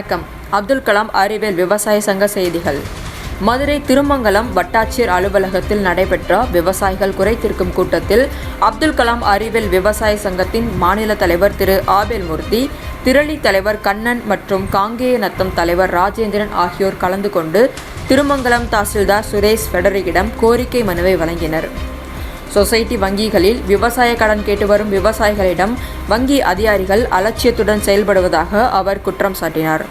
வணக்கம். அப்துல் கலாம் அறிவியல் விவசாய சங்க செய்திகள். மதுரை திருமங்கலம் வட்டாட்சியர் அலுவலகத்தில் நடைபெற்ற விவசாயிகள் குறைத்திருக்கும் கூட்டத்தில் அப்துல் கலாம் அறிவியல் விவசாய சங்கத்தின் மாநில தலைவர் திரு ஆபேல் மூர்த்தி திரளி தலைவர் கண்ணன் மற்றும் காங்கேய நத்தம் தலைவர் ராஜேந்திரன் ஆகியோர் கலந்து கொண்டு திருமங்கலம் தாசில்தார் சுரேஷ் பெடரியிடம் கோரிக்கை மனுவை வழங்கினர். சொசைட்டி வங்கிகளில் விவசாய கடன் கேட்டு வரும் விவசாயிகளிடம் வங்கி அதிகாரிகள் அலட்சியத்துடன் செயல்படுவதாக அவர் குற்றம் சாட்டினார்.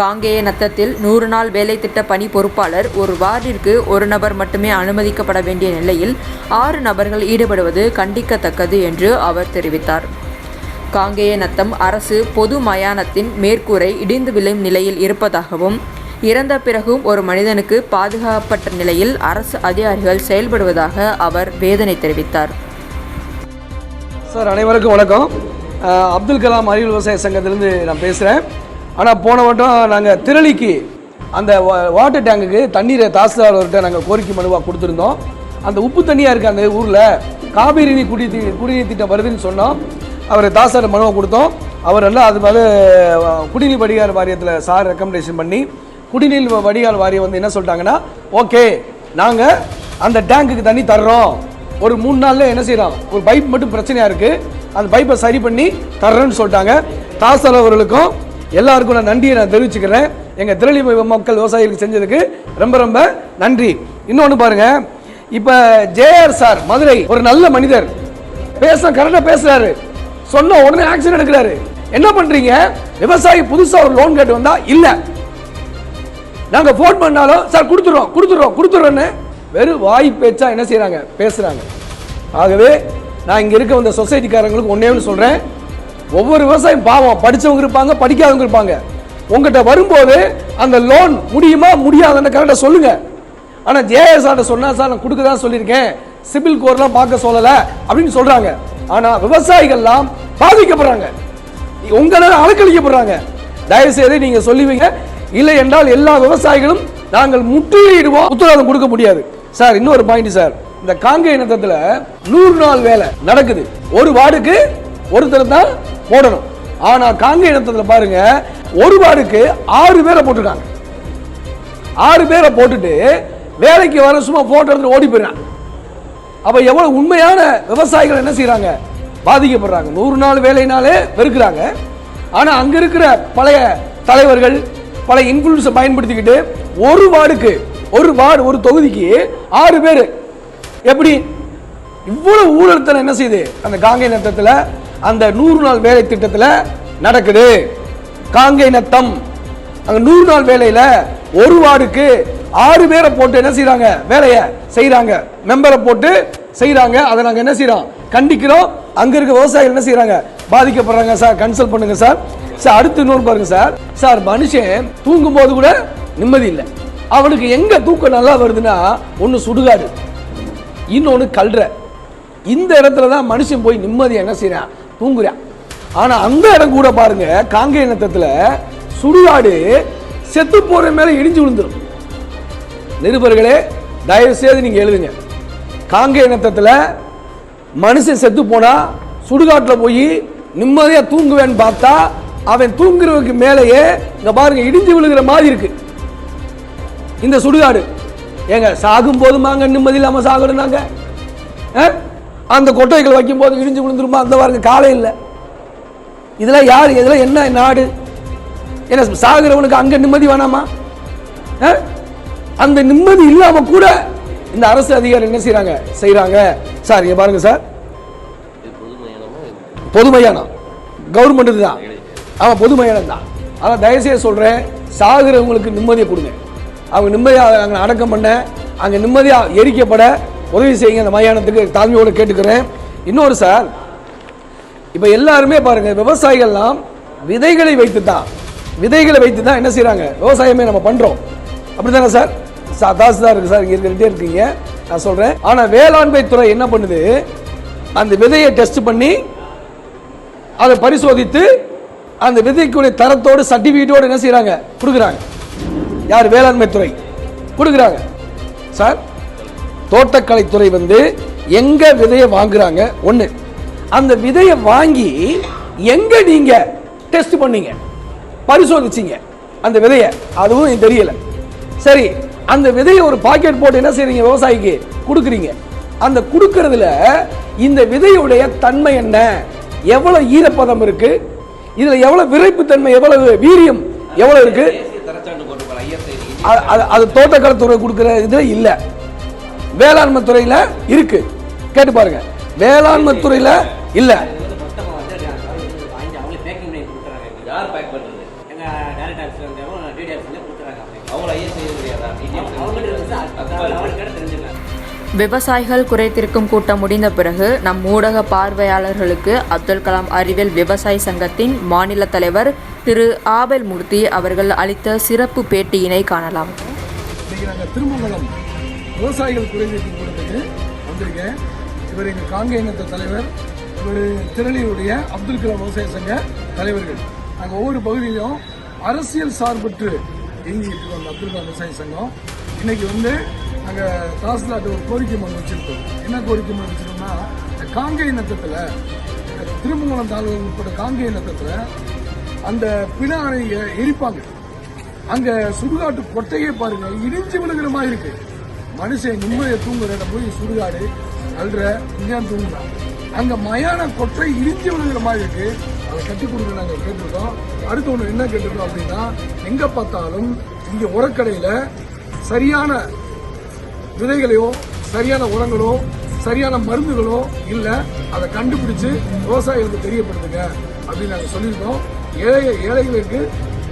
காங்கேய நத்தத்தில் நூறு நாள் வேலை திட்ட பணி பொறுப்பாளர் ஒரு வார்டிற்கு ஒரு நபர் மட்டுமே அனுமதிக்கப்பட வேண்டிய நிலையில் ஆறு நபர்கள் ஈடுபடுவது கண்டிக்கத்தக்கது என்று அவர் தெரிவித்தார். காங்கேய நத்தம் அரசு பொது மயானத்தின் மேற்கூரை இடிந்து விழும் நிலையில் இருப்பதாகவும் இறந்த பிறகும் ஒரு மனிதனுக்கு பாதுகாப்பற்ற நிலையில் அரசு அதிகாரிகள் செயல்படுவதாக அவர் வேதனை தெரிவித்தார். சார் அனைவருக்கும் வணக்கம். அப்துல் கலாம் அறிவியல் விவசாய சங்கத்திலேருந்து நான் பேசுகிறேன் ஆனால் போன வட்டம் நாங்கள் திரளிக்கு அந்த வா- வாட்டர் டேங்குக்கு தண்ணீரை தாசில்தார்கிட்ட நாங்கள் கோரிக்கை மனுவாக கொடுத்துருந்தோம். அந்த உப்பு தண்ணியாக இருக்க அந்த ஊரில். காவிரி நீர் குடி குடிநீர் திட்டம் வருதுன்னு சொன்னோம். அவர் தாசார் மனுவை கொடுத்தோம். அவர் எல்லாம் அது மேலே குடிநீர் படிகார வாரியத்தில் சார் ரெக்கமெண்டேஷன் பண்ணி குடிநீர் வடிகால் வாரியம் வந்து என்ன சொல்லிட்டாங்கன்னா ஓகே நாங்கள் அந்த டேங்குக்கு தண்ணி தர்றோம். ஒரு மூணு நாளில் என்ன செய்யலாம்? ஒரு பைப் மட்டும் பிரச்சனையாக இருக்குது அந்த பைப்பை சரி பண்ணி தர்றேன்னு சொல்லிட்டாங்க. தாசல் அவர்களுக்கும் எல்லாருக்கும் நான் நன்றியை நான் தெரிவிச்சுக்கிறேன். எங்கள் திரளி மக்கள் விவசாயிகளுக்கு செஞ்சதுக்கு ரொம்ப ரொம்ப நன்றி. இன்னொன்று பாருங்கள் இப்போ ஜேஆர் சார் மதுரை ஒரு நல்ல மனிதர். பேச கரெக்டாக பேசுகிறாரு சொன்ன உடனே ஆக்ஷன் எடுக்கிறாரு. என்ன பண்ணுறீங்க விவசாயி புதுசாக ஒரு லோன் கேட்டு வந்தால் இல்லை. நாங்கள் ஃபோன் பண்ணாலும் சார் கொடுத்துட்றோம் கொடுத்துட்றோம் கொடுத்துட்றோன்னு வெறும் வாய் பேச்சா என்ன செய்கிறாங்க பேசுகிறாங்க ஆகவே நான் இங்கே இருக்க வந்த சொசைட்டிக்காரங்களுக்கு ஒன்றே ஒன்று சொல்கிறேன் ஒவ்வொரு விவசாயம் பாவம் படிச்சவங்க இருப்பாங்க படிக்காதவங்க இருப்பாங்க. உங்ககிட்ட வரும்போது அந்த லோன் முடியுமா முடியாதுன்னு கரெக்டாக சொல்லுங்கள் ஆனால் ஜேஎஸ் சார் சொன்னா சார் நான் கொடுக்க தான் சொல்லியிருக்கேன். சிபில் கோர்லாம் பார்க்க சொல்லலை அப்படின்னு சொல்கிறாங்க ஆனால் விவசாயிகள்லாம் பாதிக்கப்படுறாங்க. உங்களால் அலக்களிக்கப்படுறாங்க தயவு செய்து சொல்லுவீங்க இல்லை என்றால் எல்லா விவசாயிகளும் நாங்கள் முற்றுகையிடுவோம். உத்தரவாதம் கொடுக்க முடியாது. சார் இன்னொரு பாயிண்ட் சார். இந்த காங்கேய இனத்துல நூறு நாள் வேலை நடக்குது. ஒரு வார்டுக்கு ஒருத்தர் தான் போடணும். ஆனால் காங்கேய இனத்துல பாருங்க ஒரு வார்டுக்கு ஆறு பேரை போட்டுருக்காங்க. ஆறு பேரை போட்டுட்டு வேலைக்கு வர சும்மா போட்டோ ஓடி போயிடுறாங்க. அப்போ எவ்வளோ உண்மையான விவசாயிகள் என்ன செய்கிறாங்க பாதிக்கப்படுறாங்க. நூறு நாள் வேலைனாலே வெறுக்கிறாங்க. ஆனால் அங்கே இருக்கிற பழைய தலைவர்கள் பல இன்ஃபுளுன்ஸை பயன்படுத்திக்கிட்டு ஒரு வார்டுக்கு ஒரு வார்டு ஒரு தொகுதிக்கு ஆறு பேர். எப்படி? இவ்வளவு ஊழல்தனம் என்ன செய்யுது? அந்த காங்கை நத்தத்தில் அந்த நூறு நாள் வேலை திட்டத்தில் நடக்குது. காங்கை நத்தம். அங்கே நூறு நாள் வேலையில் ஒரு வார்டுக்கு ஆறு பேரை போட்டு என்ன செய்கிறாங்க வேலையை செய்கிறாங்க மெம்பரை போட்டு செய்கிறாங்க அதை நாங்கள் என்ன செய்கிறோம் கண்டிக்கிறோம். அங்கே இருக்க விவசாயிகள் என்ன செய்கிறாங்க பாதிக்கப்படுறாங்க சார் கன்சல்ட் பண்ணுங்க சார் சார் அடுத்து இன்னொரு பாருங்க சார் சார் மனுஷன் தூங்கும் போது கூட நிம்மதி இல்லை. அவனுக்கு எங்க தூக்கம் நல்லா வருதுன்னா ஒன்று சுடுகாடு இன்னொன்று கல்ற. இந்த இடத்துல தான் மனுஷன் போய் நிம்மதியாக என்ன செய்கிறான் தூங்குறான். ஆனால் அந்த இடம் கூட பாருங்க காங்கேய நத்தத்தில் சுடுகாடு செத்து போற மேலே இடிஞ்சு விழுந்துரும். நிருபர்களே தயவு செய்து நீங்கள் எழுதுங்க. காங்கேய நத்தத்தில் மனுஷன் செத்து போனா சுடுகாட்டில் போய் நிம்மதியாக தூங்குவேன்னு பார்த்தா அவன் தூங்குறதுக்கு மேலேயே இங்கே பாருங்க இடிஞ்சு விழுகிற மாதிரி இருக்கு. இந்த சுடுகாடு. ஏங்க சாகும் போதுமாங்க நிம்மதி இல்லாமல் சாகணும் நாங்க அந்த கொட்டைகள் வைக்கும் போது இடிஞ்சு விழுந்துருமா? அந்த பாருங்க காலை இல்லை. இதெல்லாம் யார்? இதெல்லாம் என்ன நாடு? என்ன சாகுறவனுக்கு அங்கே நிம்மதி வேணாமா? அந்த நிம்மதி இல்லாமல் கூட இந்த அரசு அதிகாரி என்ன செய்கிறாங்க செய்கிறாங்க சார் இங்க பாருங்க சார். பொதுமையானம். கவர்மெண்ட் தான். அவன் பொதுமையானம் தான். அதான் தயவுசெய்து சொல்றேன் சாகுறவங்களுக்கு நிம்மதியை கொடுங்க. அவங்க நிம்மதியாக அங்கே அடக்கம் பண்ண அங்கே நிம்மதியாக எரிக்கப்பட உதவி செய்யுங்க அந்த மயானத்துக்கு. தாழ்மையோடு கேட்டுக்கிறேன். இன்னொரு சார் இப்போ எல்லாருமே பாருங்கள் விவசாயிகள்லாம் விதைகளை வைத்து தான் விதைகளை வைத்து தான் என்ன செய்கிறாங்க விவசாயமே நம்ம பண்ணுறோம் அப்படி தானே சார்? சா தாசுதான் இருக்கு சார் இங்கே இருக்கிட்டே இருக்கீங்க. நான் சொல்கிறேன் ஆனால் வேளாண்மை துறை என்ன பண்ணுது? அந்த விதையை டெஸ்ட் பண்ணி அதை பரிசோதித்து அந்த விதைக்குடைய தரத்தோடு சர்டிஃபிகேட்டோடு என்ன செய்கிறாங்க கொடுக்குறாங்க. யார்? வேளாண்மை துறை. கொடுக்குறாங்க. சார் தோட்டக்கலைத்துறை வந்து எங்கே விதையை வாங்குறாங்க? ஒன்று அந்த விதையை வாங்கி எங்க நீங்க டெஸ்ட் பண்ணீங்க? பரிசோதிச்சிங்க அந்த விதையை. அதுவும் எனக்கு தெரியல. சரி அந்த விதையை ஒரு பாக்கெட் போட்டு என்ன செய்றீங்க? விவசாயிக்கு கொடுக்குறீங்க. அந்த கொடுக்கறதுல இந்த விதையுடைய தன்மை என்ன? எவ்வளவு ஈரப்பதம் இருக்கு? இதுல எவ்வளவு விரைப்புத்தன்மை எவ்வளவு வீரியம் எவ்வளவு இருக்கு? அது- அது தோட்டக்கலைத்துறை கொடுக்குற இதுல இல்ல. வேளாண்மை துறையில இருக்கு. கேட்டு பாருங்க. வேளாண்மை துறையில இல்ல. எங்கள் டேரக்ட் ஆஃபீஸில் கொடுத்துறாங்க. அவங்கள தெரிஞ்சுக்கலாம் விவசாயிகள் குறைத்திருக்கும் கூட்டம் முடிந்த பிறகு நம் ஊடக பார்வையாளர்களுக்கு அப்துல் கலாம் அறிவியல் விவசாய சங்கத்தின் மாநில தலைவர் திரு ஆபெல் மூர்த்தி அவர்கள் அளித்த சிறப்பு பேட்டியினை காணலாம். திருமங்கலம் விவசாயிகள் குறைதீர்க்கும் கூட்டத்துக்கு வந்திருக்கேன். இவர் எங்கள் காங்க இனத்த தலைவர் இவர் திரளியுடைய அப்துல் கலாம் விவசாய சங்க தலைவர்கள். நாங்கள் ஒவ்வொரு பகுதியிலும் அரசியல் சார்பற்று இயங்கிட்டு இருக்கோம் அப்துல் கலாம் விவசாய சங்கம். இன்னைக்கு வந்து நாங்கள் தாசில்தார்ட்ட ஒரு கோரிக்கை மனு வச்சுருக்கோம். என்ன கோரிக்கை மனு வச்சுருக்கோம்னா இந்த காங்கை இனத்தத்தில் திருமங்கலம் தாழ்வு உட்பட்ட காங்கை இனத்தத்தில் அந்த பிண அறையை எரிப்பாங்க. அங்கே சுடுகாட்டு கொட்டையே பாருங்க இடிஞ்சு விழுகிற மாதிரி இருக்கு. மனுஷன் நிம்மதியை தூங்குற இடம் போய் சுடுகாடு அல்ற இங்கே தூங்குறான். அங்கே மயான கொட்டை இடிஞ்சு விழுகிற மாதிரி இருக்கு. கட்டி கொடுக்க நாங்கள் கேட்டிருக்கோம். அடுத்து ஒன்று என்ன கேட்டிருக்கோம் அப்படின்னா எங்கே பார்த்தாலும் இங்கே உரக்கடையில் சரியான விதைகளையோ சரியான உரங்களோ சரியான மருந்துகளோ இல்லை. அதை கண்டுபிடிச்சு விவசாயிகளுக்கு தெரியப்படுத்துங்க அப்படின்னு நாங்கள் சொல்லியிருக்கோம். ஏழை ஏழைகளுக்கு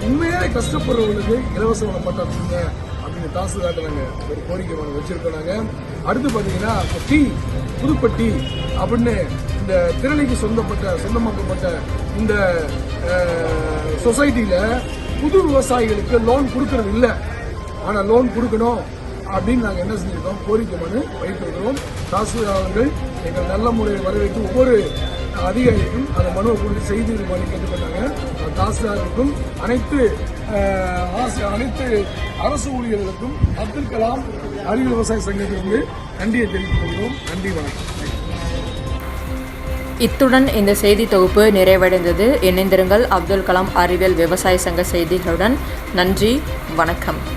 உண்மையிலே கஷ்டப்படுறவங்களுக்கு இலவச உணப்பட்டா கொடுங்க அப்படின்னு தாசில்தார்ட்ட நாங்கள் ஒரு கோரிக்கை மனு வச்சிருக்கோம் நாங்கள் அடுத்து பார்த்தீங்கன்னா இப்போ டீ புதுப்பட்டி அப்படின்னு இந்த திரளிக்கு சொந்தப்பட்ட சொந்தமாக்கப்பட்ட இந்த சொசைட்டியில் புது விவசாயிகளுக்கு லோன் கொடுக்கறது இல்லை. ஆனால் லோன் கொடுக்கணும் அப்படின்னு நாங்கள் என்ன செஞ்சிருக்கோம்? கோரிக்கை மனு வைத்திருக்கிறோம். தாசில்தார் அவர்கள் எங்கள் நல்ல முறையில் வரவேற்று ஒவ்வொரு அதிகாரிக்கும் அந்த மனுவை கொடுத்து செய்தி மாதிரி கேட்டுக்கொண்டாங்க அந்த தாசில்தாருக்கும் அனைத்து அனைத்து அரசு ஊழியர்களுக்கும் அப்துல் கலாம் அறிவியல் விவசாய சங்கத்திலிருந்து நன்றியை தெரிவித்துக் கொள்கிறோம். நன்றி வணக்கம். இத்துடன் இந்த செய்தி தொகுப்பு நிறைவடைந்தது. இணைந்திருங்கள். அப்துல் கலாம் அறிவியல் விவசாய சங்க செய்திகளுடன். நன்றி. வணக்கம்.